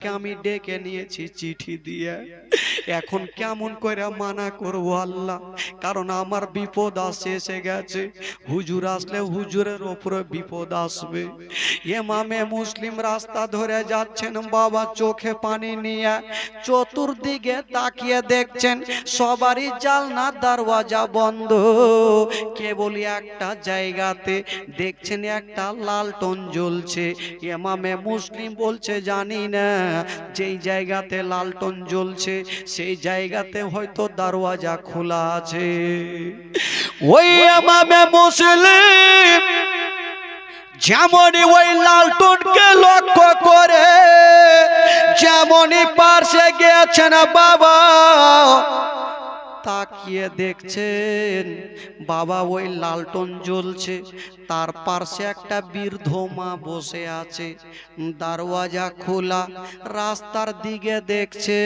আমি ডেকে নিয়েছি চিঠি দিয়ে। এখন কেমন করে মানা করব আল্লাহ? কারণ আমার বিপদ আসে এসে গেছে। হুজুর আসলে হুজুরের ওপরে বিপদ আসবে। এমামে মুসলিম রাস্তা ধরে যাচ্ছেন, বাবা চোখে পানি নিয়ে চতুর্দিকে তাকিয়ে দেখছেন, সবারই জালনা দরওয়াজা বন্ধ। কেবল একটা জায়গাতে দেখছেন একটা লালটন জ্বলছে। এমামে মুসলিম বলছে, জানি না, যেই জায়গাতে লালটন জ্বলছে সেই জায়গাতে হয়তো দরওয়াজা খোলা আছে। ওই আমামে মুসলিম যেমনই ওই লালটনকে লক্ষ্য করে যেমনই পার্শ্বে গিয়েছেন বাবা তাকিয়ে দেখছেন। বাবা ওই লালটন জ্বলছে, তার পার্শ্বে একটা বৃদ্ধ মা বসে আছে। দরওয়াজা খোলা, রাস্তার দিকে দেখছে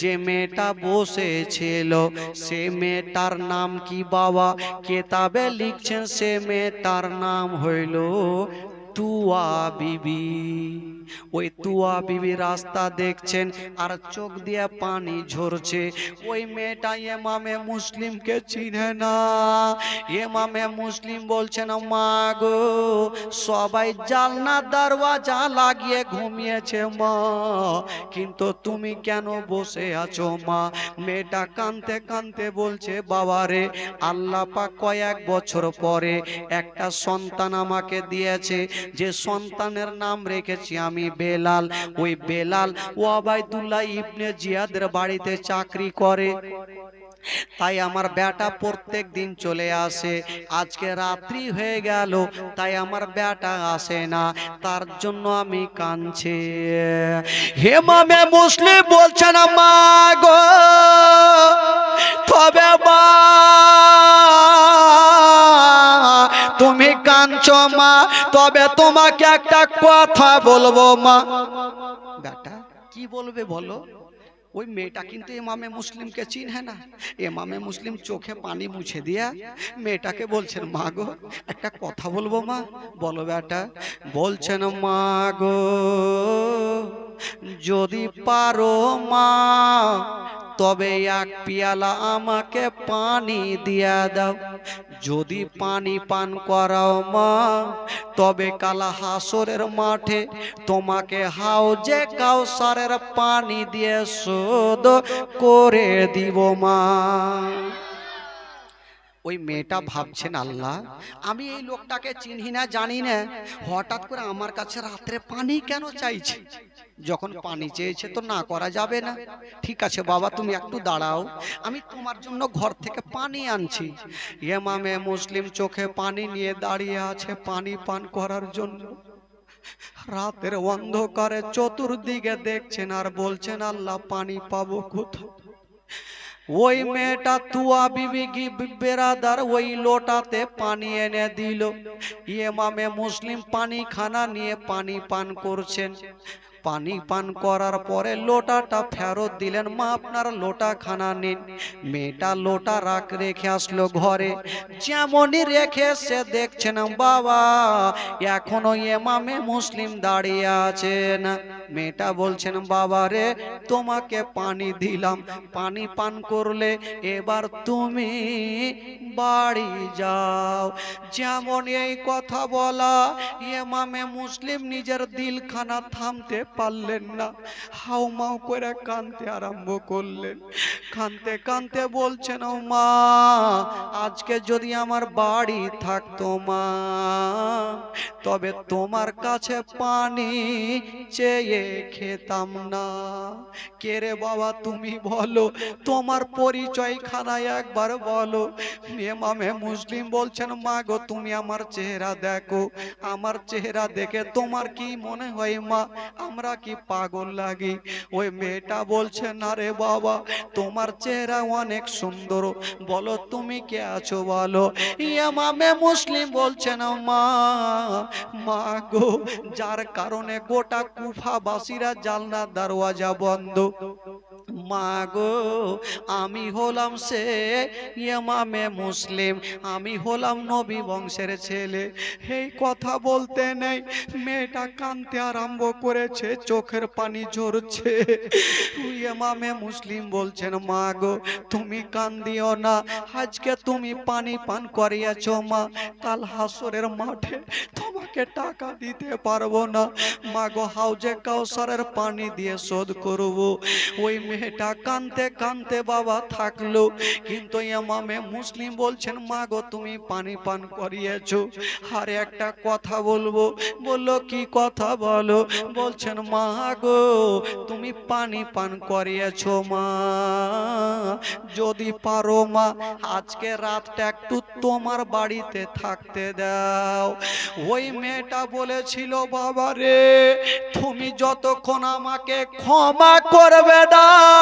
যে মেয়েটা বসেছিল। সে মেয়েটার নাম কি বাবা? কেতাবে লিখছেন, সে মেয়েটার নাম হইল তুয়া বিবি, ওই তুয়া বিবি রাস্তা দেখছেন আর চোখ দিয়ে পানি ঝরছে। ওই মেয়েটা এমামে মুসলিমকে চিনে না। এমামে মুসলিম বলছেন মা গো, সবাই জালনা দরওয়াজা লাগিয়ে ঘুমিয়েছে মা। কিন্তু তুমি কেন বসে আছো মা? মেয়েটা কানতে কানতে বলছে, বাবা রে, আল্লাহ পাক কয়েক বছর পরে একটা সন্তান আমাকে দিয়েছে। যে সন্তানের নাম রেখেছি আমি বেলাল। ওই বেলাল ও আবাইদুল্লাহ ইবনে জিয়াদের বাড়িতে চাকরি করে। তাই আমার বেটা প্রত্যেক দিন চলে আসে। আজকে রাত্রি হয়ে গেল, তাই আমার বেটা আসে না। তার জন্য আমি কাঁদছি। হেমামে মুসলিম বলছে না মা গো, তবে মা, তুমি কাঁদছো মা, তবে তোমাকে একটা কথা বলব মা। বেটা, কি বলবে বলো? ওই মেয়েটা কিন্তু এমামে মুসলিমকে চিনহে না। এমামে মুসলিম চোখে পানি মুছে দিয়া মেয়েটাকে বলছেন, মা গো, একটা কথা বলব মা? বলো বেটা। বলছেন, মা গো, যদি পারো মা তবে এক পিয়ালা আমাকে পানি দিয়া দাও। যদি পানি পান করাও মা, তবে কালা হাসরের মাঠে তোমাকে হাও হাউজে কাউসারের পানি দিয়ে শোধ করে দিব মা। ওই মেয়েটা ভাবছেন আল্লাহ আমি এই লোকটাকে চিনি না জানি না। হঠাৎ করে আমার কাছে রাত্রে পানি কেন চাইছে? যখন পানি চেয়েছে তো না করা যাবে না। ঠিক আছে বাবা তুমি একটু দাঁড়াও। আমি তোমার জন্য ঘর থেকে পানি আনছি। এমামে মুসলিম চোখে পানি নিয়ে দাঁড়িয়ে আছে পানি পান করার জন্য। রাতের অন্ধকারে চতুর্দিকে দেখছেন আর বলছেন আল্লাহ পানি পাবো কোথায় ওই মেয়েটা তুয়া বিবি কি বেরাদার ওই লোটাতে পানি এনে দিল। ইমামে মুসলিম পানি খানা নিয়ে পানি পান করছেন। পানি পান করার পরে লোটাটা ফেরত দিলেন। মা আপনার লোটা খানা নিন। মেয়েটা লোটা রাখ রেখে আসলো ঘরে। যেমনই রেখে সে দেখছেন বাবা, এখনও এমামে মুসলিম দাঁড়িয়ে আছেন। মেয়েটা বলছেন, বাবা রে, তোমাকে পানি দিলাম। পানি পান করলে এবার তুমি বাড়ি যাও। যেমন এই কথা বলা এমামে মুসলিম নিজের দিলখানা থামতে পারলেন না। হাউ মাউ করে কানতে আরম্ভ করলেন। কানতে কানতে বলছেন, ও মা, আজকে যদি আমার বাড়ি থাকতো মা, তবে তোমার কাছে পানি চেয়ে খেতাম না। কে রে বাবা তুমি বলো, তোমার পরিচয় খানায় একবার বলো। মেমামে মুসলিম বলছেন, মা গো, তুমি আমার চেহারা দেখো। আমার চেহারা দেখে তোমার কি মনে হয় মা? আমরা কি পাগল লাগি? ওই মেয়েটা বলছে, না রে বাবা, তোমার চেহারা অনেক সুন্দর। বলো, তুমি কে আছো বলো? ইয়ামামে মুসলিম বলছে, না মা মা গো, যার কারণে গোটা কুফাবাসীরা জালনা দরওয়াজা বন্ধ। মা গো, আমি হলাম সে ইমামে মুসলিম, আমি হলাম নবী বংশের ছেলে। এই কথা বলতে নেই, মেয়েটা কানতে আরম্ভ করেছে, চোখের পানি ঝরছে। ইমামে মুসলিম বলছেন মাগো তুমি কান দিও না, আজকে তুমি পানি পান করিয়েছ মা, কাল হাসরের মাঠে তোমাকে টাকা দিতে পারব না। মাগো হাউজে কাউসারের পানি দিয়ে শোধ করব। ওই মেয়েটা কানতে কানতে বাবা থাকল। কিন্তু ইমামে মুসলিম বলছেন, মা গো, তুমি পানি পান করিয়েছো। আর একটা কথা বলব, বলল, কি কথা বলো? বলছেন, মা গো, তুমি পানি পান করিয়েছো মা। যদি পারো মা, আজকে রাতটা একটু তোমার বাড়িতে থাকতে দাও। ওই মেয়েটা বলেছিল, বাবা রে, তুমি যতক্ষণ আমাকে ক্ষমা করবে না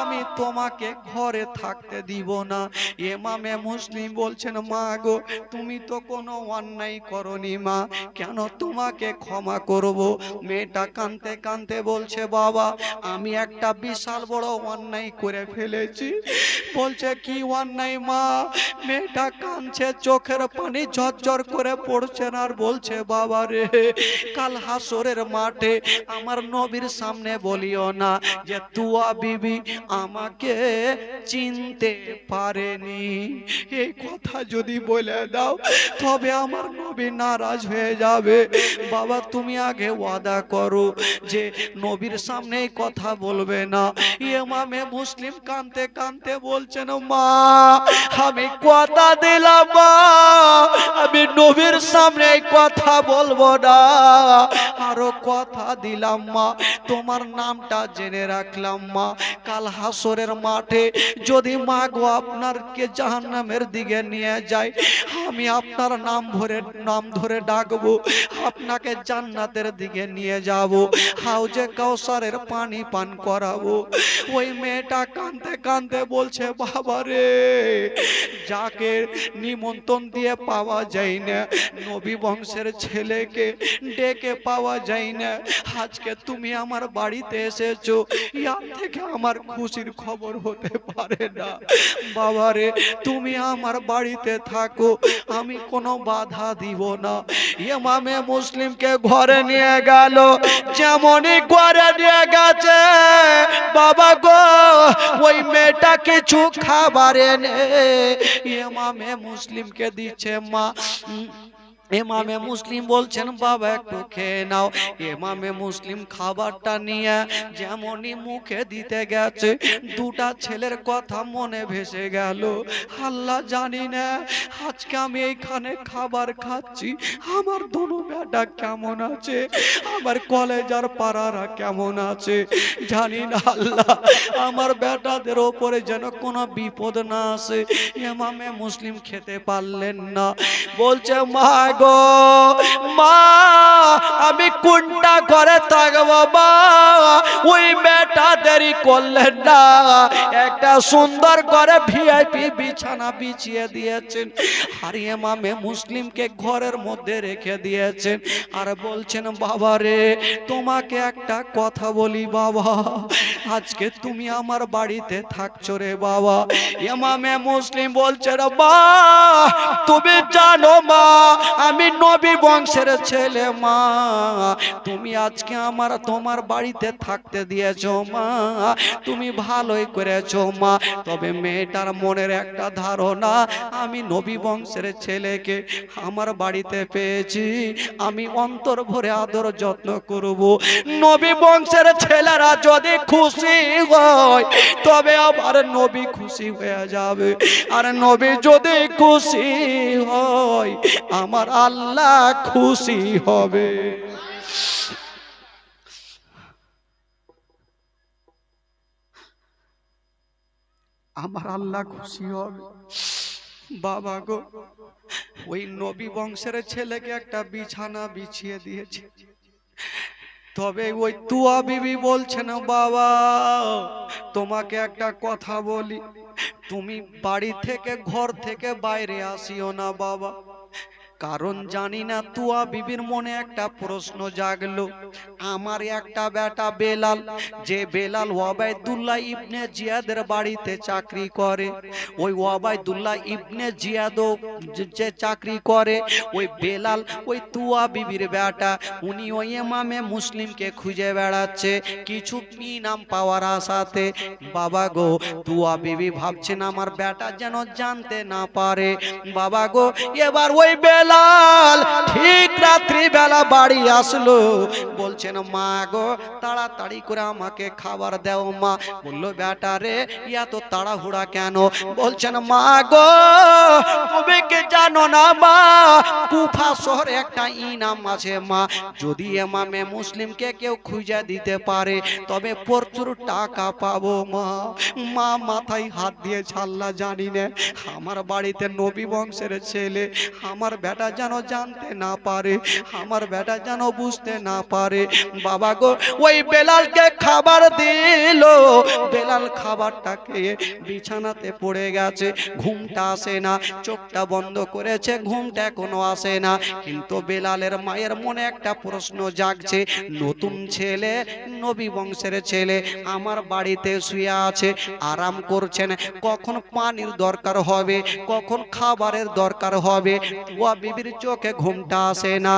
আমি তোমাকে ঘরে থাকতে দিব না। এমামে মুসলিম বলছেন, মা গো, তুমি তো কোনো অন্যায় করনি মা। কেন তোমাকে ক্ষমা করব? মেয়েটা কানতে কানতে বলছে, বাবা, আমি একটা বিশাল বড় অন্যায় করে ফেলেছি। বলছে, কি অন্যায় মা? মেয়েটা কানছে চোখের পানি ঝরঝর করে পড়ছে না। আর বলছে, বাবা রে, কাল হাসরের মাঠে আমার নবীর সামনে বলিও না যে, তুয়া বিবি আমাকে চিনতে পারেনি। এই কথা যদি বলে দাও, তবে আমার নবী নারাজ হয়ে যাবে। বাবা, তুমি আগে ওয়াদা করো যে নবীর সামনে কথা বলবে না। ইমামে মুসলিম কানতে কানতে বলছেন, মা, আমি কথা দিলাম, মা। আমি নবীর সামনে কথা বলব না। আরও কথা দিলাম, মা। তোমার নামটা জেনে রাখলাম, মা। কাল হাসরের মাঠে যদি মা গো আপনার কে জাহান্নামের দিকে নিয়ে যায়, আমি আপনার নাম ধরে নাম ধরে ডাকবো, আপনাকে জান্নাতের দিকে নিয়ে যাব, হাউজে কাউসারের পানি পান করাবো। ওই মেয়েটা কানতে কানতে বলছে, বাবা রে, যাকে নিমন্ত্রণ দিয়ে পাওয়া যায় না, নবী বংশের ছেলেকে ডেকে পাওয়া যায় না, আজকে তুমি আমার বাড়িতে এসেছ, ইয়ার থেকে আমার খুশির খবর হতে পারে না। বাবা রে তুমি আমার বাড়িতে থাকো, আমি কোনো বাধা দিব না। ইমামে মুসলিমকে ঘরে নিয়ে গেল, যেমনই ঘরে নিয়ে গেছে। বাবা গো, ওই মেয়েটা কিছু খাবার এনে ইমামে মুসলিমকে দিচ্ছে, মা এমামে মুসলিম বলছেন, বাবা, একটু খেয়ে নাও। এমামে মুসলিম খাবারটা নিয়ে যেমনই মুখে দিতে গেছে, দুটা ছেলের কথা মনে ভেসে গেল। আল্লাহ জানি না, আজকে আমি এইখানে খাবার খাচ্ছি, আমার দুনো বেটা কেমন আছে, আমার কলেজার পাড়ারা কেমন আছে। জানি না আল্লাহ, আমার বেটাদের ওপরে যেন কোনো বিপদ না আসে। এমামে মুসলিম খেতে পারলেন না। বলছে, মা গো। মা, আমি কোনটা করে থাকব, মা? ওই মেয়েটা দেরি করলেন না। একটা সুন্দর করে ভিআইপি বিছানা বিছিয়ে দিয়েছেন। আর এমামে মুসলিমকে ঘরের মধ্যে রেখে দিয়েছেন। আর বলছেন, বাবা রে, তোমাকে একটা কথা বলি, বাবা। আজকে তুমি আমার বাড়িতে থাকছো রে, বাবা। এমামে মুসলিম বলছে রে, মা, তুমি জানো, মা আমি নবী বংশের ছেলে, মা। তুমি আজকে আমার, তোমার বাড়িতে থাকতে দিয়েছ, মা। তুমি ভালোই করেছ, মা। তবে মেয়েটার মনের একটা ধারণা, আমি নবী বংশের ছেলেকে আমার বাড়িতে পেয়েছি। আমি অন্তর ভরে আদর যত্ন করব। নবী বংশের ছেলেরা যদি খুশি হয়, তবে আবার নবী খুশি হয়ে যাবে। আর নবী যদি খুশি হয়, আমার আল্লাহ খুশি হবে। আমার আল্লাহ খুশি হবে। বাবা গো, ওই নবী বংশের ছেলেকে একটা বিছানা বিছিয়ে দিয়েছে। তবে ওই তুয়া বিবি বলছেন বাবা, তোমাকে একটা কথা বলি। তুমি বাড়ি থেকে ঘর থেকে বাইরে আসিও না, বাবা। কারণ জানি না তুয়া বিবির মনে একটা প্রশ্ন জাগলো। আমার একটা বেটা বেলাল যে বেলাল ওয়াবায়দুল্লাহ ইবনে জিয়াদের বাড়িতে চাকরি করে। ওই ওয়াবায়দুল্লাহ ইবনে জিয়াদও যে- চাকরি করে। ওই বেলাল ওই তুয়া বিবির বেটা উনি ওই এমামে মুসলিমকে খুঁজে বেড়াচ্ছে। কিছু নাম পাওয়ার আশাতে বাবা গো তুয়া বিবি ভাবছেন আমার বেটা যেন জানতে না পারে। বাবা গো এবার ওই বেলাল, ঠিক রাত্রি বেলা বাড়ি আসলো। বলছেন, মা গো, তাড়াতাড়ি করে আমাকে খাবার দাও, মা। বলল, বেটা রে ইয়া তো তাড়াহুড়া কেন? বলছেন, মা গো, তুমি কি জানো না, মা? কুফা শহরে একটা ইনাম আছে, মা। যদি এমামে মুসলিমকে কেউ খুঁজে দিতে পারে, তবে প্রচুর টাকা পাবো, মা। মা মাথায় হাত দিয়ে ছাল্লা জানি না আমার বাড়িতে নবী বংশের ছেলে, আমার বেটা যেন জানতে না পারে, আমার বেটা যেন বুঝতে না পারে। বাবা গো, ওই বেলালকে খাবার দিল। বেলাল খাবারটা খেয়ে বিছানাতে পড়ে গেছে। ঘুমটা আসে না, চোখটা বন্ধ করেছে, ঘুমটা এখনও আসে না। কিন্তু বেলালের মায়ের মনে একটা প্রশ্ন জাগছে, নতুন ছেলে, নবী বংশের ছেলে, আমার বাড়িতে শুয়ে আছে, আরাম করছেন, কখন পানির দরকার হবে, কখন খাবারের দরকার হবে? ও বিবির চোখে ঘুমটা আসে না।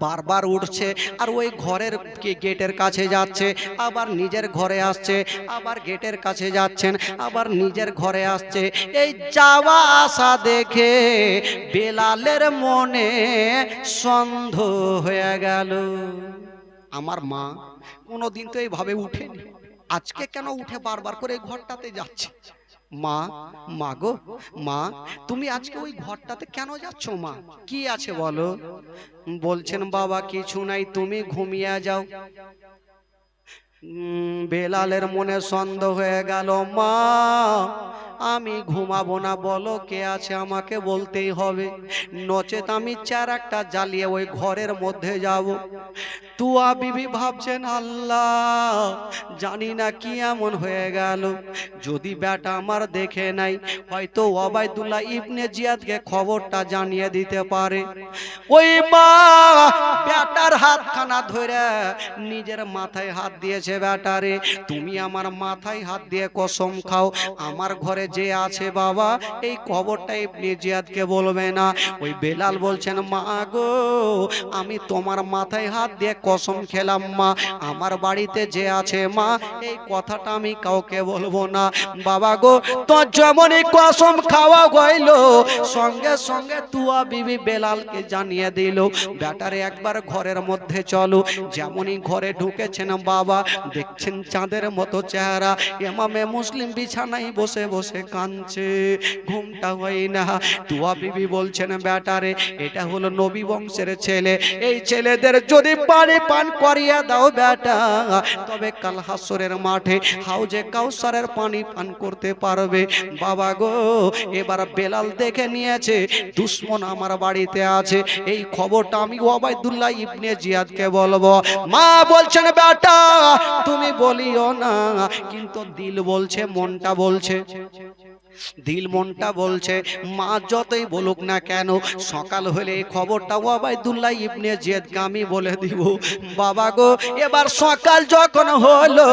বারবার উঠছে আর ওই ঘরের গেটের কাছে যাচ্ছে। আবার নিজের ঘরে আসছে, আবার গেটের কাছে যাচ্ছেন, আবার নিজের ঘরে আসছে। এই যাওয়া আসা দেখে বেলালের মনে সন্দেহ হয়ে গেল। আমার মা কোনোদিন তো এইভাবে উঠেনি। আজকে কেন উঠে বারবার করে ঘরটাতে যাচ্ছে? মা মা গো, মা, তুমি আজকে ওই ঘরটাতে কেন যাচ্ছ মা? কি আছে বলো? বলছেন, বাবা, কিছু নাই, তুমি ঘুমিয়ে যাও। বেলালের মনে সন্দেহ হয়ে গেল, মা, আমি ঘুমাবো না, বলো কে আছে আমাকে বলতেই হবে। নচেত আমি চার একটা জ্বালিয়ে ওই ঘরের মধ্যে যাব। তুয়া বিবি ভাবছেন, আল্লাহ, জানি না কি এমন হয়ে গেল। যদি ব্যাটা আমার দেখে নাই, হয়তো ওবায়দুল্লাহ ইবনে জিয়াদকে খবরটা জানিয়ে দিতে পারে। ওই মা ব্যাটার হাতখানা ধরে নিজের মাথায় হাত দিয়েছে, ব্যাটারে, তুমি আমার মাথায় হাত দিয়ে কসম খাও। আমার ঘরে যে আছে বাবা, এই খবরটা ইবনে জিয়াদকে বলবে না। ওই বেলাল বলছেন, মা গো, আমি তোমার মাথায় হাত দিয়ে কসম খেলাম, মা। আমার বাড়িতে যে আছে, মা, এই কথাটা আমি কাউকে বলব না। বাবা গো তো যেমনই কসম খাওয়া গইল, সঙ্গে সঙ্গে তুয়া বিবি বেলালকে জানিয়ে দিল, ব্যাটারে একবার ঘরের মধ্যে চলো। যেমনই ঘরে ঢুকেছেন বাবা, দেখছেন চাঁদের মতো চেহারা। এমামে মুসলিম বিছানায় বসে বসে কাঁদছে। ঘুমটা হয় না। তুয়া বিবি বলছেন, ব্যাটারে, এটা হলো নবী বংশের ছেলে। এই ছেলেদের যদি পানি পান করিয়া দাও বেটা। তবে কাল হাসরের মাঠে হাউজে কাউসারের পানি পান করতে পারবে। বাবা গো, এবার বেলাল দেখে নিয়েছে, দুশ্মন আমার বাড়িতে আছে। এই খবরটা আমি ওবায়দুল্লাহ ইবনে জিয়াদকে বলব। মা বলছেন, বেটা, তুমি বলিও না, কিন্তু দিল বলছে, মনটা বলছে। দিল মনটা বলছে মা যতই বলুক না কেন সকাল হলে খবরটা ওবায়দুল্লাহ ইবনে জিয়াদকে আমি বলে দিব বাবা গো এবার সকাল যখন হলো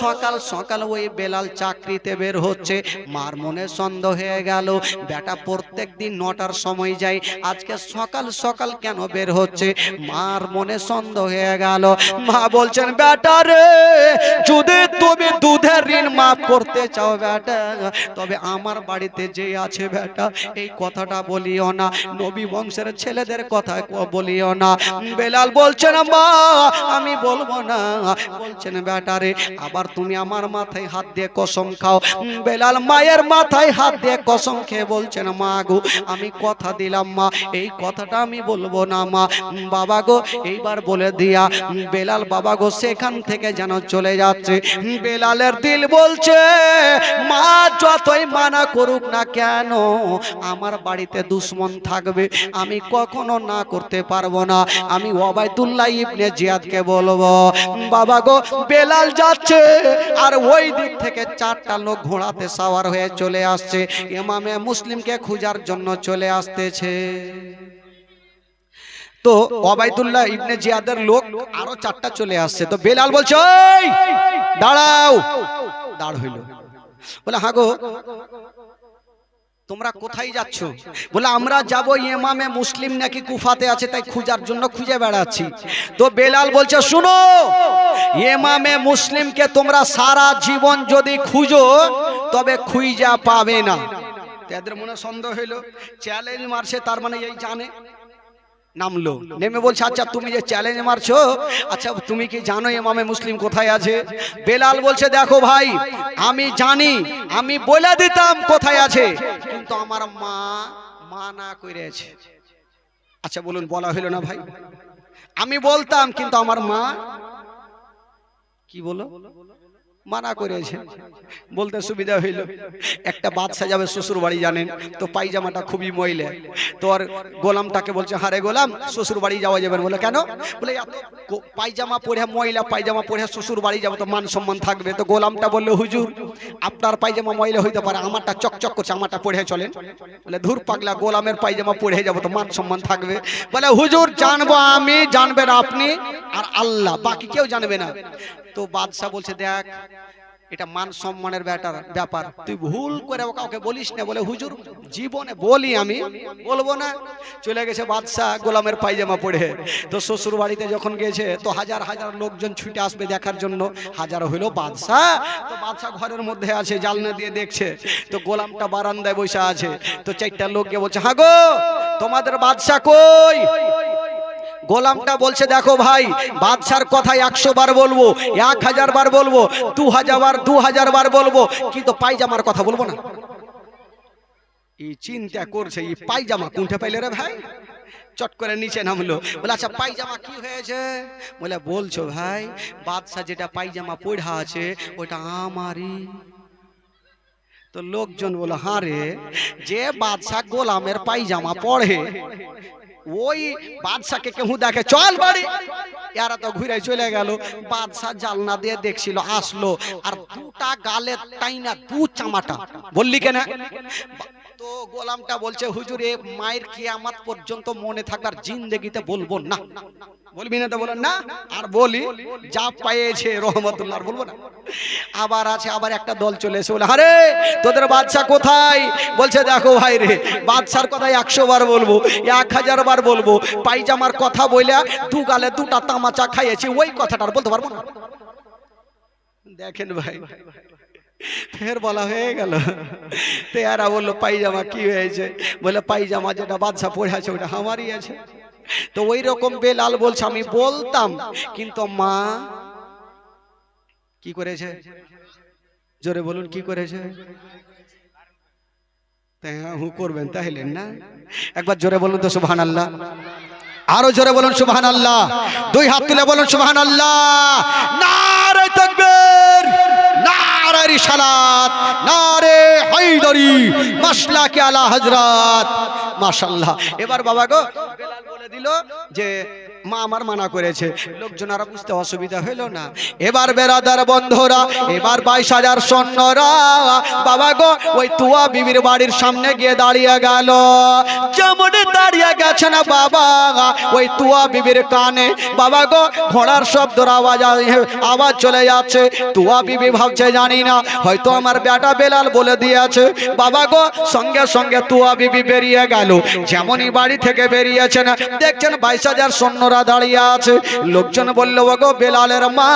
সকাল সকাল ওই বেলাল চাকরিতে বের হচ্ছে মার মনে সন্দেহ হয়ে গেল বেটা প্রত্যেক দিন নটার সময় যায় আজকে সকাল সকাল কেন বের হচ্ছে? মার মনে সন্দেহ হয়ে গেল মা বলছেন বেটা রে যদি ঋণ মাফ করতে চাও বেটা? তবে আমার বাড়িতে যে আছে বেটা, এই কথাটা বলিও না। নবী বংশের ছেলেদের কথা বলিও না। বেলাল বলছেন মা আমি বলব না। বলছেন বেটারে আবার তুমি আমার মাথায় হাত দিয়ে কসম খাও। বেলাল মায়ের মাথায় হাত দিয়ে কসম খেয়ে বলছেন, মা গো, আমি কথা দিলাম, মা। এই কথাটা আমি বলব না, মা। বাবা গো, এইবার বলে দিয়া, বেলাল বাবা গো, সেখান থেকে যেন চলে যাচ্ছে। বেলালের দিল বলছে, মা যতই মানা করুক না কেন, আমার বাড়িতে দুশ্মন থাকবে। আমি কখনো না করতে পারব না। আমি ওবায়দুল্লাহ ইবনে জিয়াদকে বলব, বাবা গো, বেলাল যাচ্ছে, আর ওই দিক থেকে চারটা লোক ঘোড়াতে সাওয়ার হয়ে চলে আসছে। ইমামে মুসলিমকে খুঁজার জন্য চলে আসতেছে। তো ওবায়দুল্লাহ ইবনে জিয়াদের লোক আরও চারটা চলে আসছে। তো বেলাল বলছে দাঁড়াও। দাঁড় হইল। বলে, হাগো, তোমরা কোথায় যাচ্ছ? বলে, আমরা যাব ইমামে মুসলিম নাকি কুফাতে আছে, তাই খুঁজার জন্য খুঁজে বেড়াচ্ছি। তো বেলাল বলছে, শুনো, ইমামে মুসলিমকে তোমরা সারা জীবন যদি খুঁজো, তবে খুঁজা পাবে না। তাদের মনে সন্দেহ হইল, চ্যালেঞ্জ মারছে, তার মানে এই জানে। নামলো। নেমে বলছে আচ্ছা তুমি যে চ্যালেঞ্জ মারছো আচ্ছা তুমি কি জানো ইমামে মুসলিম কোথায় আছে? বেলাল বলছে দেখো ভাই আমি জানি আমি বলে দিতাম কোথায় আছে কিন্তু আমার মা মা না করেছে। আচ্ছা বলুন বলা হইল না ভাই? আমি বলতাম কিন্তু আমার মা কি বলো মানা করেছে। বলতে সুবিধা হইল একটা বাদশা যাবে শ্বশুর বাড়ি জানেন তো পায়জামাটা খুবই ময়লা। তো আর গোলামটাকে বলছে হারে গোলাম শ্বশুর বাড়ি যাওয়া যাবে বলে কেন? বলে পায়জামা পরে ময়লা পায়জামা পরে শ্বশুর বাড়ি যাব তো মান সম্মান থাকবে। তো গোলামটা বলল হুজুর আপনার পায়জামা ময়লা হইতে পারে আমারটা চকচক করছে আমারটা পরে চলেন। বলে ধুর পাগলা গোলামের পায়জামা পরে যাব তো মান সম্মান থাকবে। বলে হুজুর জানব আমি জানবেন আপনি আর আল্লাহ বাকি কেউ জানবে না। তো বাদশাহ বলছে দেখ এটা মান সম্মানের ব্যাটার ব্যাপার। তুই ভুল করে কাউকে বলিস না বলে হুজুর জীবনে বলি আমি বলব না। চলে গেছে বাদশাহ গোলামের পায়জামা পড়ে তো শ্বশুর বাড়িতে যখন গেছে তো হাজার হাজার লোকজন ছুটে আসবে দেখার জন্য। হাজার হইল বাদশাহ। তো বাদশাহ ঘরের মধ্যে আছে জালনা দিয়ে দেখছে। তো গোলামটা বারান্দায় বসে আছে। তো চারটা লোক গিয়ে বলছে হাগো তোমাদের বাদশাহ কই? গোলামটা বলছে, দেখো ভাই, বাদশার কথা একশো বার বলব, এক হাজার বার বলব, দু হাজার বার, দু হাজার বার বলব, কিন্তু পায়জামার কথা বলব না। এই চিন্তা করছে এই পায়জামা কোনটা পাইলে রে ভাই? চট করে নিচে নামলো। বলে আচ্ছা পায়জামা কি হয়েছে? বলে, বলছো ভাই, বাদশাহ যেটা পায়জামা পড়া আছে ওটা আমারই। তো লোকজন বলো হ্যাঁ রে, যে বাদশাহ গোলামের পায়জামা পড়ে ওই বাদশাকে কেউ দেখে, চল বাড়ি। এরা তো ঘুরে চলে গেল। বাদশাহ জালনা দিয়ে দেখছিল, আসলো, আর দুটা গালে টাইনা, দু চামাটা। বললি কেন? তো গোলামটা বলছে, হুজুরে, মায়ের কিয়ামত পর্যন্ত মনে থাকার জিন্দেগিতে বলব না। বলবি না তো বলেন না? আর বলি, যা পাইয়েছে রহমতুল্লাহ বলব না। আবার আছে, আবার একটা দল চলে এসে বলে, আরে, তোদের বাদশা কোথায়? বলছে, দেখো ভাই রে বাদশার কথা একশো বার বলব, এক হাজার বার বলব। পাইজামার কথা বইলা দু গালে দুটা তামাচা খাইয়েছি, ওই কথাটা আর বলতে পারব না। দেখেন ভাই ভাই ভাই ফের বলা হয়ে গেল। তেয়ারা বলল পাইজামা কি হয়েছে? বলে পাইজামা যেটা বাদশা পড়ে আছে ওটা আমারই আছে। তো ওই রকম বেলাল বলছে আমি বলতাম কিন্তু মা কি করেছে? জোরে বলুন কি করেছে? হ্যাঁ, হু করবেন তাইলেন না? একবার জোরে বলুন তো সুবহান আল্লাহ আরও জোরে বলুন সুবহান আল্লাহ দুই হাত তুলে বলুন সুবহান আল্লাহ নারে তাকবীর নারে সালাত নারে হায়দারি মাসলাকে আলা হযরত। মাসাল্লাহ এবার বাবা গো বলে দিল যে, মা আমার মানা করেছে। লোকজন আর বুঝতে অসুবিধা হইল না। এবার বেরাদার বন্ধুরা, এবার বাইশ হাজার সৈন্যরা, বাবা গো, ওই তুয়া বিবির বাড়ির সামনে গিয়ে দাঁড়িয়ে গেল। যেমন দাঁড়িয়ে গেছে না বাবা, ওই তুয়া বিবির কানে। বাবা গো, ঘোড়ার শব্দর আওয়াজ আওয়াজ চলে যাচ্ছে। তুয়া বিবি ভাবছে, জানি না, হয়তো আমার বেটা বেলাল বলে দিয়েছে। বাবা গো, সঙ্গে সঙ্গে তুয়া বিবি বেরিয়ে গেল। যেমনই বাড়ি থেকে বেরিয়েছেন দেখছেন বাইশ হাজার সৈন্যরা দাঁড়িয়ে আছে। লোকজন বলল, ওগো বেলালের মা,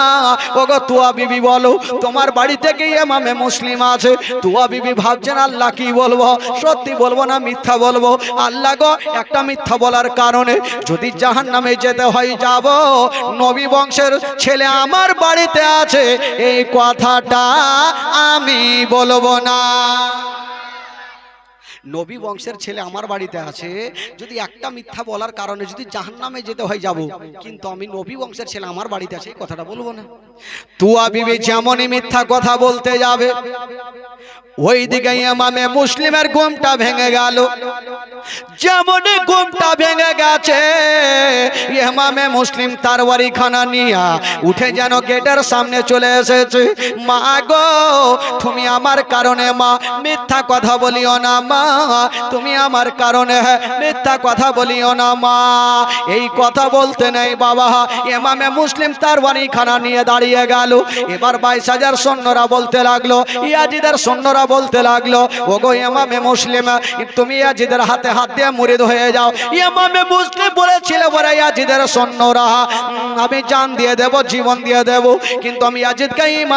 ওগো তুয়া বিবি বলো, তোমার বাড়ি থেকে এমামে মুসলিম আছে? তুয়া বিবি ভাবছেন, আল্লাহ কি বলব? সত্যি বলব না মিথ্যা বলব? আল্লাহ গো, একটা মিথ্যা বলার কারণে যদি জাহান নামে যেতে হয়, যাব। নবী বংশের ছেলে আমার বাড়িতে আছে। এই কথাটা আমি বলব না। নবী বংশের ছেলে আমার বাড়িতে আছে, যদি একটা মিথ্যা বলার কারণে যদি জাহান নামে যেতে হয় যাব, কিন্তু আমি নবী বংশের ছেলে আমার বাড়িতে আছে, এই কথাটা বলব না। তুয়া বিবি যেমনই মিথ্যা কথা বলতে যাবে ওই দিকে ইমামে মুসলিমের গোমটা ভেঙে গেল। যেমন ঘুমটা গেছে ইমামে মুসলিম তার বাড়িখানা নিয়া উঠে যেন গেটের সামনে চলে এসেছে। মা গো, তুমি আমার কারণে মা, মিথ্যা কথা বলিও না মা। তুমি আমার কারণে মিথ্যা কথা বলিও না মা। এই কথা বলতে নেই বাবা। এমামে মুসলিম তার বাড়িখানা নিয়ে দাঁড়িয়ে গেল। এবার বাইশ হাজার সৈন্যরা বলতে লাগল, ইয়াজিদের সৈন্যরা বলতে লাগল, ওগো এমামে মুসলিম, তুমি ইয়াজিদের হাতে হাত দিয়ে মুরিদ হয়ে যাও। এমামে মুসলিম বলেছিল বলে ইয়াজিদের সৈন্যরা উম, আমি জান দিয়ে দেব জীবন দিয়ে দেব কিন্তু আমি ইমান